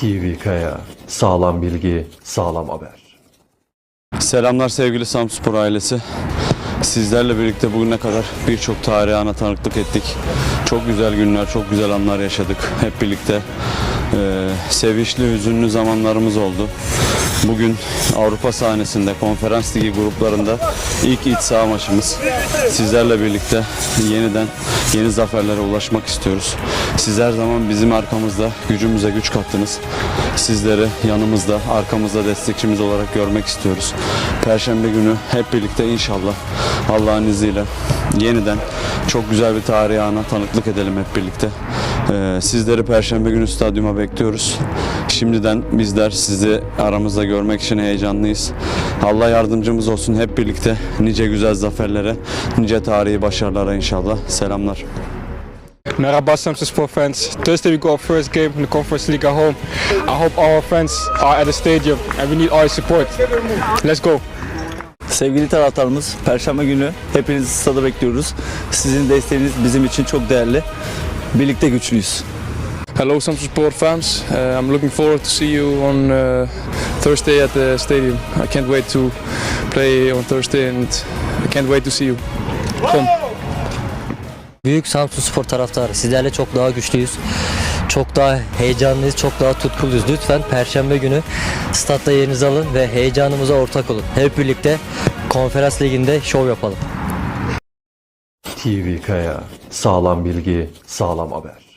TV Kaya. Sağlam bilgi, sağlam haber. Selamlar sevgili Samspor ailesi. Sizlerle birlikte bugüne kadar birçok tarihe ana tanıklık ettik. Çok güzel günler, çok güzel anlar yaşadık hep birlikte. Ee, sevinçli, hüzünlü zamanlarımız oldu. Bugün Avrupa sahnesinde, konferans ligi gruplarında ilk iç saha maçımız. Sizlerle birlikte yeniden yeni zaferlere ulaşmak istiyoruz. Siz her zaman bizim arkamızda, gücümüze güç kattınız. Sizleri yanımızda, arkamızda destekçimiz olarak görmek istiyoruz. Perşembe günü hep birlikte inşallah Allah'ın izniyle yeniden çok güzel bir tarihi ana tanıklık edelim hep birlikte. Ee, sizleri Perşembe günü stadyuma bekliyoruz. Şimdiden bizler sizi aramızda görmek için heyecanlıyız. Allah yardımcımız olsun hep birlikte nice güzel zaferlere, nice tarihi başarılara inşallah. Selamlar. Merhaba Samsunspor fans. Thursday we got our first game in the Conference League at home. I hope our fans are at the stadium and we need all your support. Let's go. Sevgili taraftarımız, Perşembe günü hepinizi stada bekliyoruz. Sizin desteğiniz bizim için çok değerli. Birlikte güçlüyüz. Hello Samsunspor fans. Uh, I'm looking forward to see you on uh, Thursday at the stadium. I can't wait to play on Thursday and I can't wait to see you. Come. Büyük Samsun Spor taraftarı. Sizlerle çok daha güçlüyüz. Çok daha heyecanlıyız, çok daha tutkuluyuz. Lütfen Perşembe günü statta yerinizi alın ve heyecanımıza ortak olun. Hep birlikte konferans liginde şov yapalım. TV Kaya. Sağlam bilgi, sağlam haber.